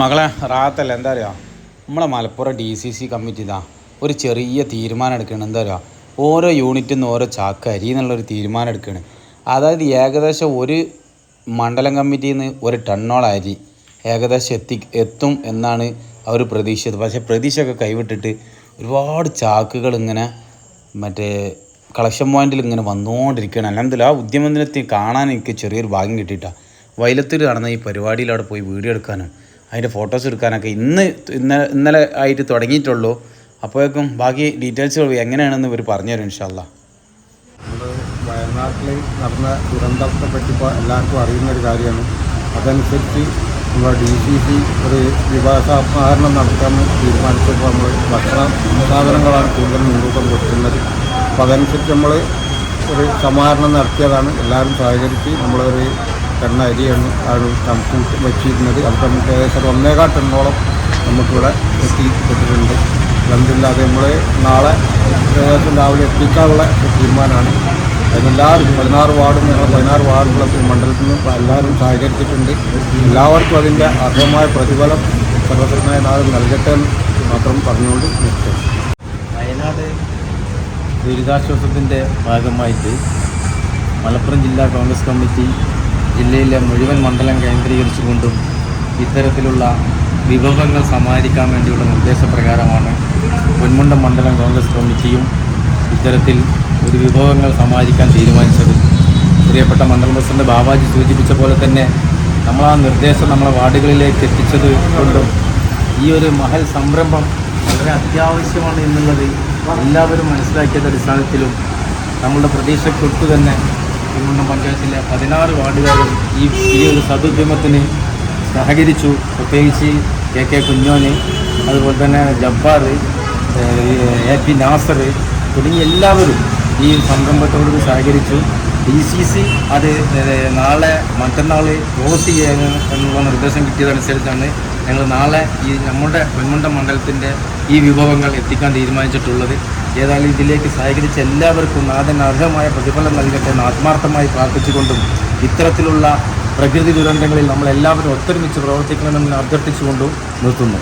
മകളെ റാത്തല്ല എന്താ പറയുക നമ്മളെ Malappuram D C C committee ഒരു ചെറിയ തീരുമാനം എടുക്കണം. എന്താ പറയുക ഓരോ യൂണിറ്റിൽ നിന്ന് ഓരോ ചാക്ക് അരി എന്നുള്ളൊരു തീരുമാനം എടുക്കുകയാണ് അതായത് ഏകദേശം ഒരു മണ്ഡലം കമ്മിറ്റിയിൽ നിന്ന് ഒരു ടണ്ണോളം അരി ഏകദേശം എത്തി എത്തും എന്നാണ് അവർ പ്രതീക്ഷിച്ചത്. പക്ഷേ പ്രതീക്ഷയൊക്കെ കൈവിട്ടിട്ട് ഒരുപാട് ചാക്കുകൾ ഇങ്ങനെ മറ്റേ കളക്ഷൻ പോയിന്റിൽ ഇങ്ങനെ വന്നുകൊണ്ടിരിക്കുകയാണ് അല്ലെന്നില്ല ആ ഉദ്യമത്തിനെത്തി കാണാൻ എനിക്ക് ചെറിയൊരു ഭാഗ്യം കിട്ടിയിട്ടാണ് വൈലത്തൂർ നടന്ന ഈ പരിപാടിയിൽ അവിടെ പോയി വീഡിയോ എടുക്കാനും അതിന്റെ ഫോട്ടോസ് എടുക്കാനൊക്കെ ഇന്ന് ഇന്ന ഇന്നലെ ആയിട്ട് തുടങ്ങിയിട്ടുള്ളൂ. അപ്പോഴേക്കും ബാക്കി ഡീറ്റെയിൽസുകൾ എങ്ങനെയാണെന്ന് ഇവർ പറഞ്ഞുതരും ഇൻഷാല്ല നമ്മൾ വയനാട്ടിൽ നടന്ന ദുരന്തത്തെ പറ്റി ഇപ്പോൾ എല്ലാവർക്കും അറിയുന്ന ഒരു കാര്യമാണ്. അതനുസരിച്ച് നമ്മൾ ഡി സി സി ഒരു വിഭാഗസമാഹരണം നടത്താമെന്ന് തീരുമാനിച്ചപ്പോൾ നമ്മൾ ഭക്ഷണ സാധനങ്ങളാണ് കൂടുതൽ മുൻതൂക്കം കൊടുക്കുന്നത്. അപ്പോൾ അതനുസരിച്ച് നമ്മൾ ഒരു സമാഹരണം നടത്തിയതാണ്. എല്ലാവരും സഹകരിച്ച് നമ്മളൊരു എണ്ണ അരിയാണ് ആണ് നമുക്ക് വെച്ചിരുന്നത്. അത് നമുക്ക് ഏകദേശം ഒന്നേകാൽ ടണ്ണോളം നമുക്കിവിടെ എത്തിപ്പെട്ടിട്ടുണ്ട് അലഹമില്ലാതെ നമ്മൾ നാളെ ഏകദേശം രാവിലെ എത്തിക്കാനുള്ള തീരുമാനമാണ്. അതിനെല്ലാവരും പതിനാറ് വാർഡും ഞങ്ങൾ പതിനാറ് വാർഡുകളൊക്കെ മണ്ഡലത്തിൽ നിന്ന് എല്ലാവരും സഹകരിച്ചിട്ടുണ്ട്. എല്ലാവർക്കും അതിന്റെ അർഹമായ പ്രതിഫലം സർവസരമായ നാളെ നൽകട്ടെ എന്ന് മാത്രം പറഞ്ഞുകൊണ്ട് നിർത്തും വയനാട് ദുരിതാശ്വാസത്തിന്റെ ഭാഗമായിട്ട് മലപ്പുറം ജില്ലാ കോൺഗ്രസ് കമ്മിറ്റി ജില്ലയിലെ മുഴുവൻ മണ്ഡലം കേന്ദ്രീകരിച്ചുകൊണ്ടും ഇത്തരത്തിലുള്ള വിഭവങ്ങൾ സമാഹരിക്കാൻ വേണ്ടിയുള്ള നിർദ്ദേശപ്രകാരമാണ് പൊന്മുണ്ടം മണ്ഡലം കോൺഗ്രസ് കമ്മിറ്റിയും ഇത്തരത്തിൽ ഒരു വിഭവങ്ങൾ സമാഹരിക്കാൻ തീരുമാനിച്ചത്. പ്രിയപ്പെട്ട മണ്ഡലം പ്രസിഡന്റ് ബാബാജി സൂചിപ്പിച്ച പോലെ തന്നെ നമ്മൾ ആ നിർദ്ദേശം നമ്മളെ വാർഡുകളിലേക്ക് എത്തിച്ചത് കൊണ്ടും ഈ ഒരു മഹൽ സംരംഭം വളരെ അത്യാവശ്യമാണ് എന്നുള്ളത് എല്ലാവരും മനസ്സിലാക്കിയത് അടിസ്ഥാനത്തിലും നമ്മളുടെ പ്രതീക്ഷയ്ക്കൊട്ടു തന്നെ തിരുവണ്ണം പഞ്ചായത്തിലെ പതിനാറ് വാർഡുകാരും ഈ ഈ ഒരു സതുദ്യമത്തിന് സഹകരിച്ചു. പ്രത്യേകിച്ച് കെ കെ കുഞ്ഞോന് അതുപോലെ തന്നെ ജബ്ബാർ എ പി നാസർ തുടങ്ങി എല്ലാവരും ഈ സംരംഭത്തോട് സഹകരിച്ചു. ഡി സി സി അത് നാളെ മറ്റന്നാൾ ക്ലോസ് ചെയ്യാൻ എന്നുള്ള നിർദ്ദേശം കിട്ടിയതനുസരിച്ചാണ് ഞങ്ങൾ നാളെ ഈ നമ്മുടെ പൊന്മുണ്ട മണ്ഡലത്തിന്റെ ഈ വിഭവങ്ങൾ എത്തിക്കാൻ തീരുമാനിച്ചിട്ടുള്ളത്. ഏതായാലും ഇതിലേക്ക് സഹകരിച്ച എല്ലാവർക്കും നാഥൻ അർഹമായ പ്രതിഫലം നൽകട്ടെ എന്ന് ആത്മാർത്ഥമായി പ്രാർത്ഥിച്ചുകൊണ്ടും ഇത്തരത്തിലുള്ള പ്രകൃതി ദുരന്തങ്ങളിൽ നമ്മൾ എല്ലാവരും ഒത്തൊരുമിച്ച് പ്രവർത്തിക്കണമെന്ന് അഭ്യർത്ഥിച്ചുകൊണ്ടും നിർത്തുന്നു.